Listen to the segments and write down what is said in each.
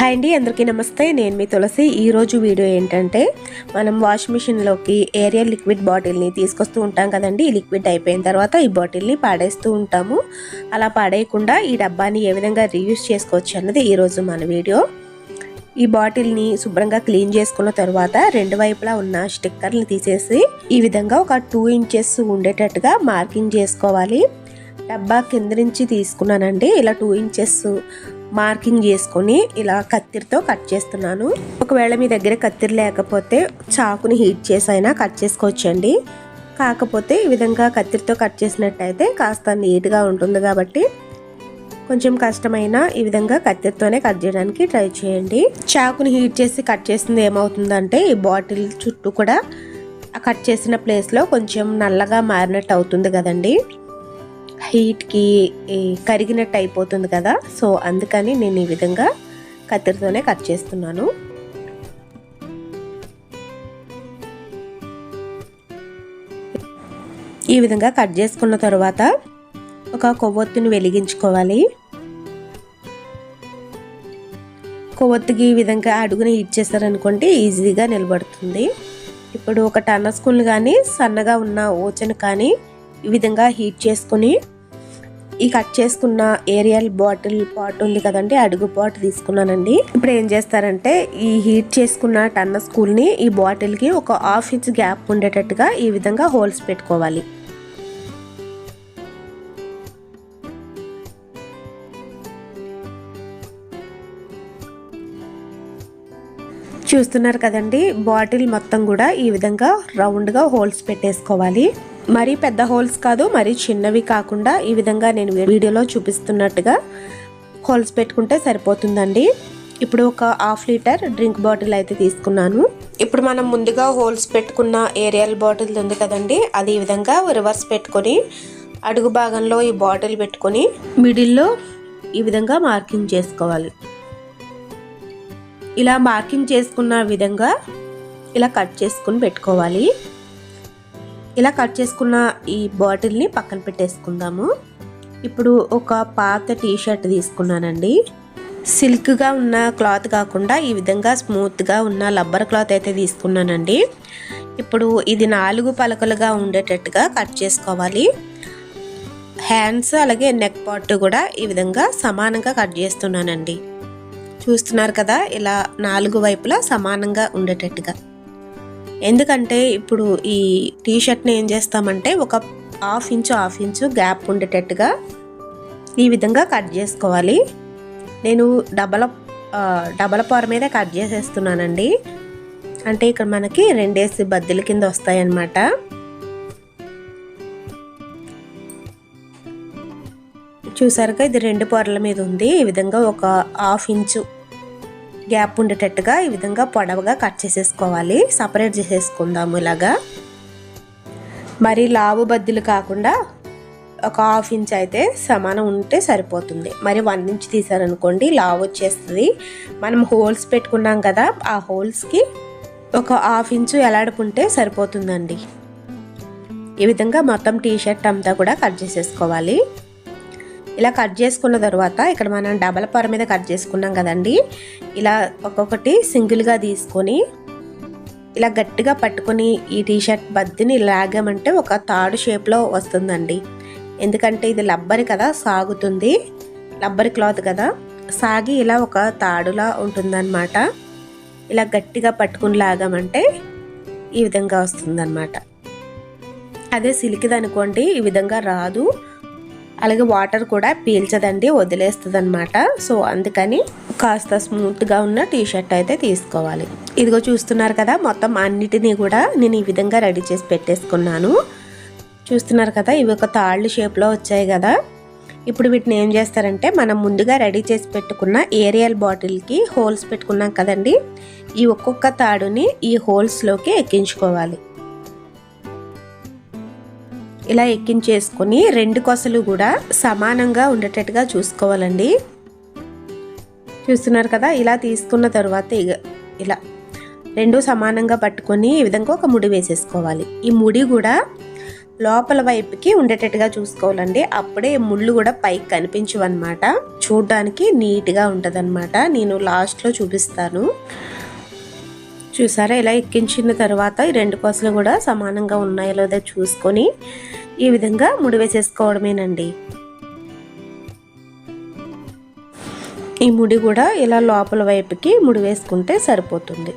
Hi అండి అందరికీ నమస్తే. నేను మీ తులసి. ఈరోజు వీడియో ఏంటంటే మనం వాష్ మిషన్లోకి ఏరియల్ లిక్విడ్ బాటిల్ని తీసుకొస్తూ ఉంటాం కదండి. ఈ లిక్విడ్ అయిపోయిన తర్వాత ఈ బాటిల్ని పాడేస్తూ ఉంటాము. అలా పాడేయకుండా ఈ డబ్బాని ఏ విధంగా రీయూస్ చేసుకోవచ్చు అన్నది ఈరోజు మన వీడియో. ఈ బాటిల్ని శుభ్రంగా క్లీన్ చేసుకున్న తర్వాత రెండు వైపులా ఉన్న స్టిక్కర్ని తీసేసి ఈ విధంగా ఒక టూ ఇంచెస్ ఉండేటట్టుగా మార్కింగ్ చేసుకోవాలి. డబ్బా కింద నుంచి తీసుకున్నానండి. ఇలా టూ ఇంచెస్ మార్కింగ్ చేసుకొని ఇలా కత్తిరితో కట్ చేస్తున్నాను. ఒకవేళ మీ దగ్గర కత్తిరి లేకపోతే చాకుని హీట్ చేసి అయినా కట్ చేసుకోవచ్చండి. కాకపోతే ఈ విధంగా కత్తిరితో కట్ చేసినట్టయితే కాస్త నీట్గా ఉంటుంది కాబట్టి కొంచెం కష్టమైనా ఈ విధంగా కత్తిరితోనే కట్ చేయడానికి ట్రై చేయండి. చాకుని హీట్ చేసి కట్ చేసింది ఏమవుతుందంటే ఈ బాటిల్ చుట్టూ కూడా కట్ చేసిన ప్లేస్లో కొంచెం నల్లగా మారినట్టు అవుతుంది కదండి. హీట్కి కరిగినట్టు అయిపోతుంది కదా? సో అందుకని నేను ఈ విధంగా కత్తిరితోనే కట్ చేస్తున్నాను. ఈ విధంగా కట్ చేసుకున్న తర్వాత ఒక కొవ్వొత్తుని వెలిగించుకోవాలి. కొవ్వొత్తుకి ఈ విధంగా అడుగుని హీట్ చేస్తారనుకోండి ఈజీగా నిలబడుతుంది. ఇప్పుడు ఒక టన్న స్కూల్ కానీ సన్నగా ఉన్న ఓచను కానీ ఈ విధంగా హీట్ చేసుకుని ఈ కట్ చేసుకున్న ఏరియల్ బాటిల్ పాట్ ఉంది కదండి అడుగు పాట్ తీసుకున్నానండి. ఇప్పుడు ఏం చేస్తారంటే ఈ హీట్ చేసుకున్న టన్న స్కూల్ని ఈ బాటిల్కి ఒక హాఫ్ ఇంచ్ గ్యాప్ ఉండేటట్టుగా ఈ విధంగా హోల్స్ పెట్టుకోవాలి. చూస్తున్నారు కదండి బాటిల్ మొత్తం కూడా ఈ విధంగా రౌండ్గా హోల్స్ పెట్టేసుకోవాలి. మరీ పెద్ద హోల్స్ కాదు మరీ చిన్నవి కాకుండా ఈ విధంగా నేను వీడియోలో చూపిస్తున్నట్టుగా హోల్స్ పెట్టుకుంటే సరిపోతుందండి. ఇప్పుడు ఒక హాఫ్ లీటర్ డ్రింక్ బాటిల్ అయితే తీసుకున్నాను. ఇప్పుడు మనం ముందుగా హోల్స్ పెట్టుకున్న ఏరియల్ బాటిల్ ఉంది కదండి అది ఈ విధంగా రివర్స్ పెట్టుకొని అడుగు భాగంలో ఈ బాటిల్ పెట్టుకొని మిడిల్లో ఈ విధంగా మార్కింగ్ చేసుకోవాలి. ఇలా మార్కింగ్ చేసుకున్న విధంగా ఇలా కట్ చేసుకుని పెట్టుకోవాలి. ఇలా కట్ చేసుకున్న ఈ బాటిల్ని పక్కన పెట్టేసుకుందాము. ఇప్పుడు ఒక పాత టీ షర్ట్ తీసుకున్నానండి సిల్క్గా ఉన్న క్లాత్ కాకుండా ఈ విధంగా స్మూత్గా ఉన్న లబ్బర్ క్లాత్ అయితే తీసుకున్నానండి. ఇప్పుడు ఇది నాలుగు పలకలుగా ఉండేటట్టుగా కట్ చేసుకోవాలి. హ్యాండ్స్ అలాగే నెక్ పార్ట్ కూడా ఈ విధంగా సమానంగా కట్ చేస్తున్నానండి. చూస్తున్నారు కదా ఇలా నాలుగు వైపులా సమానంగా ఉండేటట్టుగా. ఎందుకంటే ఇప్పుడు ఈ టీ షర్ట్ని ఏం చేస్తామంటే ఒక half inch half inch gap ఉండేటట్టుగా ఈ విధంగా కట్ చేసుకోవాలి. నేను డబల డబల పొర మీద కట్ చేసేస్తున్నానండి. అంటే ఇక్కడ మనకి రెండేసి బద్దెల కింద వస్తాయన్నమాట. చూసారుగా ఇది రెండు పొరల మీద ఉంది. ఈ విధంగా ఒక హాఫ్ ఇంచు గ్యాప్ ఉండేటట్టుగా ఈ విధంగా పొడవుగా కట్ చేసేసుకోవాలి. సపరేట్ చేసేసుకుందాము ఇలాగా. మరి లావు బద్దులు కాకుండా ఒక హాఫ్ ఇంచ్ అయితే సమానం ఉంటే సరిపోతుంది. మరి వన్ ఇంచ్ తీసారనుకోండి లావు వచ్చేస్తుంది. మనం హోల్స్ పెట్టుకున్నాం కదా ఆ హోల్స్కి ఒక హాఫ్ ఇంచు ఎలాడుకుంటే సరిపోతుందండి. ఈ విధంగా మొత్తం టీ షర్ట్ అంతా కూడా కట్ చేసేసుకోవాలి. ఇలా కట్ చేసుకున్న తర్వాత ఇక్కడ మనం డబల్ పొర మీద కట్ చేసుకున్నాం కదండి. ఇలా ఒక్కొక్కటి సింగిల్గా తీసుకొని ఇలా గట్టిగా పట్టుకొని ఈ టీషర్ట్ బద్దిని లాగామంటే ఒక తాడు షేప్లో వస్తుందండి. ఎందుకంటే ఇది లబ్బరి కదా సాగుతుంది. లబ్బరి క్లాత్ కదా. సాగి ఇలా ఒక తాడులా ఉంటుందన్నమాట. ఇలా గట్టిగా పట్టుకుని లాగామంటే ఈ విధంగా వస్తుందన్నమాట. అదే సిలికిది అనుకోండి ఈ విధంగా రాదు. అలాగే వాటర్ కూడా పీల్చదండి వదిలేస్తుంది అనమాట సో అందుకని కాస్త స్మూత్గా ఉన్న టీ షర్ట్ అయితే తీసుకోవాలి. ఇదిగో చూస్తున్నారు కదా మొత్తం అన్నిటినీ కూడా నేను ఈ విధంగా రెడీ చేసి పెట్టేసుకున్నాను. చూస్తున్నారు కదా ఇవి ఒక తాళ్ళు షేప్లో వచ్చాయి కదా. ఇప్పుడు వీటిని ఏం చేస్తారంటే మనం ముందుగా రెడీ చేసి పెట్టుకున్న ఏరియల్ బాటిల్కి హోల్స్ పెట్టుకున్నాం కదండి. ఈ ఒక్కొక్క తాడుని ఈ హోల్స్లోకి ఎక్కించుకోవాలి. ఇలా ఎక్కించేసుకొని రెండు కొసలు కూడా సమానంగా ఉండేటట్టుగా చూసుకోవాలండి. చూస్తున్నారు కదా ఇలా తీసుకున్న తర్వాత ఇలా రెండు సమానంగా పట్టుకొని ఈ విధంగా ఒక ముడి వేసేసుకోవాలి. ఈ ముడి కూడా లోపల వైపుకి ఉండేటట్టుగా చూసుకోవాలండి. అప్పుడే ముళ్ళు కూడా పైకి కనిపించవన్నమాట. చూడ్డానికి చూడడానికి నీట్గా ఉంటుందన్నమాట. నేను లాస్ట్లో చూపిస్తాను. చూసారా? ఇలా ఎక్కించిన తర్వాత ఈ రెండు కోసలు కూడా సమానంగా ఉన్నాయో లేదో చూసుకొని ఈ విధంగా ముడివేసేసుకోవడమేనండి ఈ ముడి కూడా ఇలా లోపల వైపుకి ముడి వేసుకుంటే సరిపోతుంది.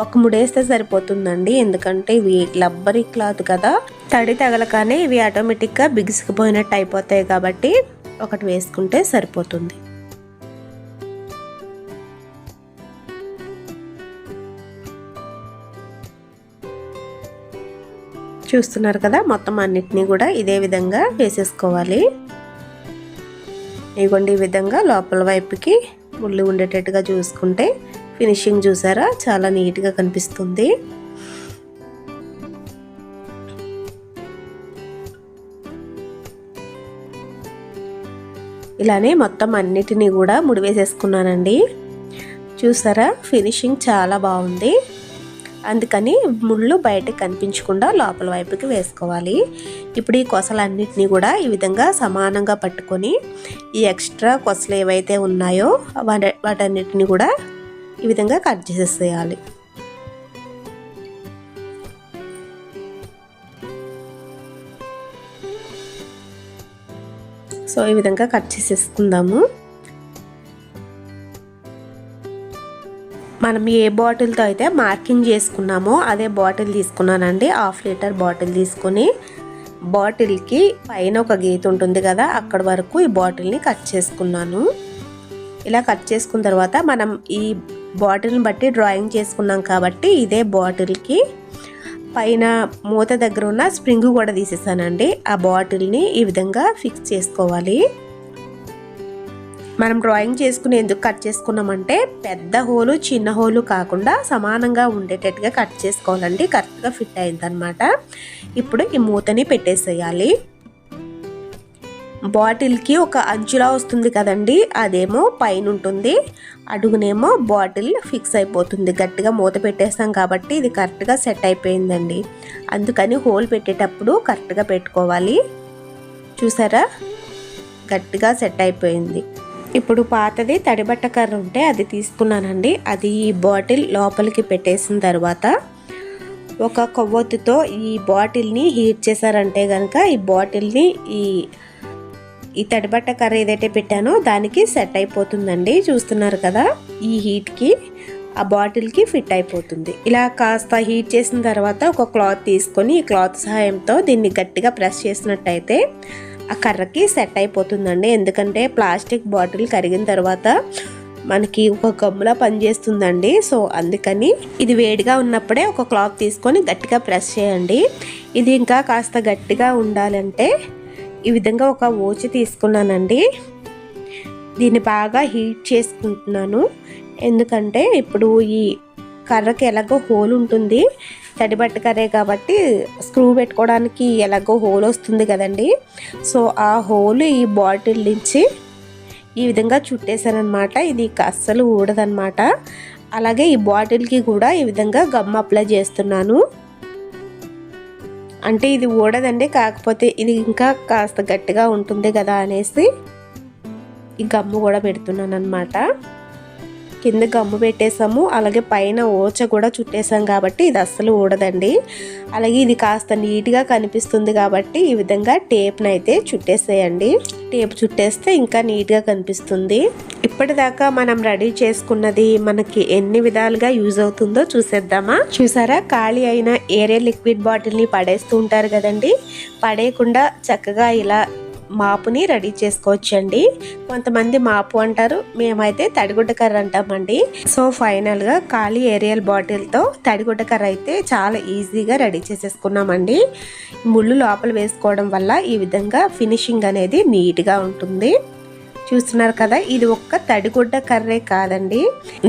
ఒక ముడేస్తే సరిపోతుందండి. ఎందుకంటే ఇవి లబ్బరీ క్లాత్ కదా. తడి తగలగానే ఇవి ఆటోమేటిక్గా బిగుసుకుపోయినట్టు అయిపోతాయి కాబట్టి ఒకటి వేసుకుంటే సరిపోతుంది. చూస్తున్నారు కదా మొత్తం అన్నిటినీ కూడా ఇదే విధంగా వేసేసుకోవాలి. ఇవ్వండి ఈ విధంగా లోపల వైపుకి ముళ్ళు ఉండేటట్టుగా చూసుకుంటే ఫినిషింగ్ చూసారా? చాలా నీట్గా కనిపిస్తుంది. ఇలానే మొత్తం అన్నిటినీ కూడా ముడివేసేసుకున్నానండి. చూసారా? ఫినిషింగ్ చాలా బాగుంది. అందుకని ముళ్ళు బయటకు కనిపించకుండా లోపల వైపుకి వేసుకోవాలి. ఇప్పుడు ఈ కొసలన్నిటినీ కూడా ఈ విధంగా సమానంగా పట్టుకొని ఈ ఎక్స్ట్రా కొసలు ఏవైతే ఉన్నాయో వాటి వాటన్నిటిని కూడా ఈ విధంగా కట్ చేసేసేయాలి. సో ఈ విధంగా కట్ చేసేసుకుందాము. మనం ఏ బాటిల్తో అయితే మార్కింగ్ చేసుకున్నామో అదే బాటిల్ తీసుకున్నానండి. హాఫ్ లీటర్ బాటిల్ తీసుకొని బాటిల్కి పైన ఒక గీత ఉంటుంది కదా అక్కడ వరకు ఈ బాటిల్ని కట్ చేసుకున్నాను. ఇలా కట్ చేసుకున్న తర్వాత మనం ఈ బాటిల్ని బట్టి డ్రాయింగ్ చేసుకున్నాం కాబట్టి ఇదే బాటిల్కి పైన మూత దగ్గర ఉన్న స్ప్రింగ్ కూడా తీసేసానండి. ఆ బాటిల్ని ఈ విధంగా ఫిక్స్ చేసుకోవాలి. మనం డ్రాయింగ్ చేసుకుని ఎందుకు కట్ చేసుకున్నామంటే పెద్ద హోలు చిన్న హోలు కాకుండా సమానంగా ఉండేటట్టుగా కట్ చేసుకోవాలండి. కరెక్ట్గా ఫిట్ అయిందనమాట ఇప్పుడు ఈ మూతని పెట్టేసేయాలి. బాటిల్కి ఒక అంచులా వస్తుంది కదండి అదేమో పైన ఉంటుంది అడుగునేమో బాటిల్ ఫిక్స్ అయిపోతుంది. గట్టిగా మూత పెట్టేస్తాం కాబట్టి ఇది కరెక్ట్గా సెట్ అయిపోయిందండి. అందుకని హోల్ పెట్టేటప్పుడు కరెక్ట్గా పెట్టుకోవాలి. చూసారా? గట్టిగా సెట్ అయిపోయింది. ఇప్పుడు పాతది తడిబట్ట కర్ర ఉంటే అది తీసుకున్నానండి. అది ఈ బాటిల్ లోపలికి పెట్టేసిన తర్వాత ఒక కొవ్వొత్తుతో ఈ బాటిల్ని హీట్ చేశారంటే కనుక ఈ బాటిల్ని ఈ ఈ తడిబట్ట కర్ర ఏదైతే పెట్టానో దానికి సెట్ అయిపోతుందండి. చూస్తున్నారు కదా ఈ హీట్కి ఆ బాటిల్కి ఫిట్ అయిపోతుంది. ఇలా కాస్త హీట్ చేసిన తర్వాత ఒక క్లాత్ తీసుకొని ఈ క్లాత్ సహాయంతో దీన్ని గట్టిగా ప్రెస్ చేసినట్టయితే ఆ కర్రకి సెట్ అయిపోతుందండి. ఎందుకంటే ప్లాస్టిక్ బాటిల్ కరిగిన తర్వాత మనకి ఒక గమ్ములా పనిచేస్తుందండి. సో అందుకని ఇది వేడిగా ఉన్నప్పుడే ఒక క్లాత్ తీసుకొని గట్టిగా ప్రెస్ చేయండి. ఇది ఇంకా కాస్త గట్టిగా ఉండాలంటే ఈ విధంగా ఒక ఓచి తీసుకున్నానండి. దీన్ని బాగా హీట్ చేసుకుంటున్నాను. ఎందుకంటే ఇప్పుడు ఈ కర్రకి ఎలాగో హోల్ ఉంటుంది. తడిబట్ట కర్రీ కాబట్టి స్క్రూ పెట్టుకోవడానికి ఎలాగో హోల్ వస్తుంది కదండి. సో ఆ హోల్ ఈ బాటిల్ నుంచి ఈ విధంగా చుట్టేశానమాట ఇది అస్సలు ఊడదనమాట అలాగే ఈ బాటిల్కి కూడా ఈ విధంగా గమ్ అప్లై చేస్తున్నాను. అంటే ఇది ఊడదండి కాకపోతే ఇది ఇంకా కాస్త గట్టిగా ఉంటుంది కదా అనేసి ఈ గమ్ము కూడా పెడుతున్నాను అనమాట కింద గమ్ము పెట్టేసాము అలాగే పైన ఓచ కూడా చుట్టేసాం కాబట్టి ఇది అస్సలు ఊడదండి. అలాగే ఇది కాస్త నీట్గా కనిపిస్తుంది కాబట్టి ఈ విధంగా టేప్ని అయితే చుట్టేసేయండి. టేప్ చుట్టేస్తే ఇంకా నీట్గా కనిపిస్తుంది. ఇప్పటిదాకా మనం రెడీ చేసుకున్నది మనకి ఎన్ని విధాలుగా యూజ్ అవుతుందో చూసేద్దామా? చూసారా? ఖాళీ అయిన ఏరే లిక్విడ్ బాటిల్ని పడేస్తూ ఉంటారు కదండి. పడేయకుండా చక్కగా ఇలా మాపుని రెడీ చేసుకోవచ్చండి. కొంతమంది మాపు అంటారు మేమైతే తడిగుడ్డ కర్ర అంటామండి. సో ఫైనల్గా ఖాళీ ఏరియల్ బాటిల్తో తడిగుడ్డ కర్ర అయితే చాలా ఈజీగా రెడీ చేసేసుకున్నామండి. ముళ్ళు లోపల వేసుకోవడం వల్ల ఈ విధంగా ఫినిషింగ్ అనేది నీట్గా ఉంటుంది. చూస్తున్నారు కదా ఇది ఒక్క తడిగుడ్డ కర్రే కాదండి.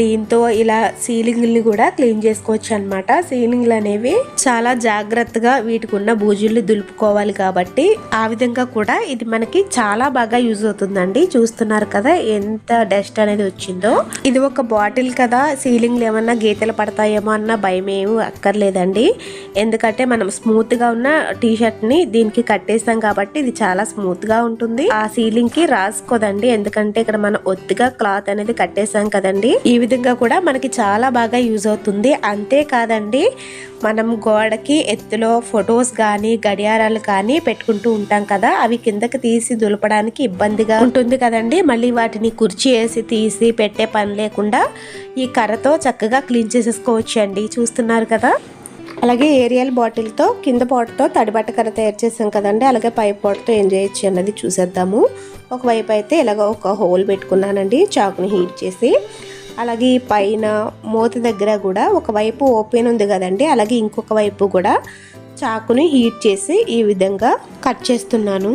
దీంతో ఇలా సీలింగ్ని కూడా క్లీన్ చేసుకోవచ్చు అనమాట సీలింగ్లు అనేవి చాలా జాగ్రత్తగా వీటికి ఉన్న బూజుల్ని దులుపుకోవాలి కాబట్టి ఆ విధంగా కూడా ఇది మనకి చాలా బాగా యూజ్ అవుతుందండి. చూస్తున్నారు కదా ఎంత డస్ట్ అనేది వచ్చిందో. ఇది ఒక బాటిల్ కదా సీలింగ్లు ఏమన్నా గీతలు పడతాయేమో అన్న భయం ఏమి అక్కర్లేదండి. ఎందుకంటే మనం స్మూత్గా ఉన్న టీ షర్ట్ని దీనికి కట్టేస్తాం కాబట్టి ఇది చాలా స్మూత్గా ఉంటుంది. ఆ సీలింగ్కి రాసుకోదండి. ఎందుకంటే ఇక్కడ మనం ఒత్తిగా క్లాత్ అనేది కట్టేసాం కదండి. ఈ విధంగా కూడా మనకి చాలా బాగా యూజ్ అవుతుంది. అంతేకాదండి మనం గోడకి ఎత్తులో ఫొటోస్ కానీ గడియారాలు కానీ పెట్టుకుంటూ ఉంటాం కదా. అవి కిందకి తీసి దులపడానికి ఇబ్బందిగా ఉంటుంది కదండి. మళ్ళీ వాటిని కుర్చీ వేసి తీసి పెట్టే పని లేకుండా ఈ కర్రతో చక్కగా క్లీన్ చేసేసుకోవచ్చు అండి చూస్తున్నారు కదా? అలాగే ఏరియల్ బాటిల్తో కింద పాటుతో తడిబట్ట కర్ర తయారు చేసాం కదండి. అలాగే పై పాటుతో ఏం చేయొచ్చు అన్నది చూసేద్దాము. ఒకవైపు అయితే ఇలాగ ఒక హోల్ పెట్టుకున్నానండి చాకుని హీట్ చేసి. అలాగే ఈ పైన మూత దగ్గర కూడా ఒకవైపు ఓపెన్ ఉంది కదండి. అలాగే ఇంకొక వైపు కూడా చాకుని హీట్ చేసి ఈ విధంగా కట్ చేస్తున్నాను.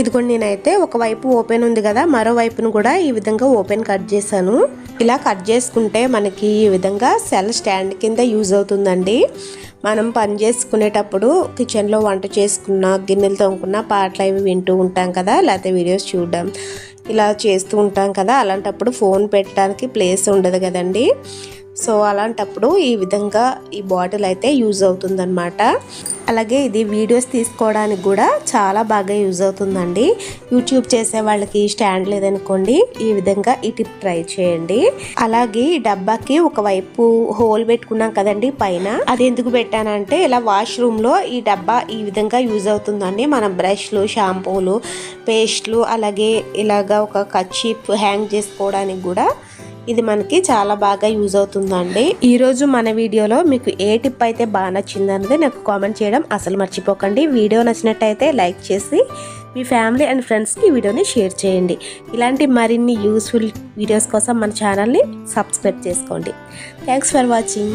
ఇదిగోండి నేనైతే ఒకవైపు ఓపెన్ ఉంది కదా మరోవైపును కూడా ఈ విధంగా ఓపెన్ కట్ చేశాను. ఇలా కట్ చేసుకుంటే మనకి ఈ విధంగా సెల్ స్టాండ్ కింద యూజ్ అవుతుందండి. మనం పని చేసుకునేటప్పుడు కిచెన్లో వంట చేసుకున్న గిన్నెలు తోముకున్న పాటలు అవి వింటూ ఉంటాం కదా లేకపోతే వీడియోస్ చూడడం ఇలా చేస్తూ ఉంటాం కదా అలాంటప్పుడు ఫోన్ పెట్టడానికి ప్లేస్ ఉండదు కదండి. సో అలాంటప్పుడు ఈ విధంగా ఈ బాటిల్ అయితే యూజ్ అవుతుందన్నమాట. అలాగే ఇది వీడియోస్ తీసుకోవడానికి కూడా చాలా బాగా యూజ్ అవుతుందండి. యూట్యూబ్ చేసే వాళ్ళకి స్టాండ్ లేదనుకోండి ఈ విధంగా ఈ టిప్ ట్రై చేయండి. అలాగే ఈ డబ్బాకి ఒకవైపు హోల్ పెట్టుకున్నాం కదండి పైన. అది ఎందుకు పెట్టానంటే ఇలా వాష్రూమ్లో ఈ డబ్బా ఈ విధంగా యూజ్ అవుతుందండి. మన బ్రష్లు షాంపూలు పేస్ట్లు అలాగే ఇలాగా ఒక కచ్చిప్ హ్యాంగ్ చేసుకోవడానికి కూడా ఇది మనకి చాలా బాగా యూజ్ అవుతుందండి. ఈరోజు మన వీడియోలో మీకు ఏ టిప్ అయితే బాగా నచ్చిందన్నది నాకు కామెంట్ చేయడం అసలు మర్చిపోకండి. వీడియో నచ్చినట్టయితే లైక్ చేసి మీ ఫ్యామిలీ అండ్ ఫ్రెండ్స్కి వీడియోని షేర్ చేయండి. ఇలాంటి మరిన్ని యూస్ఫుల్ వీడియోస్ కోసం మన ఛానల్ని సబ్స్క్రైబ్ చేసుకోండి. Thanks for watching.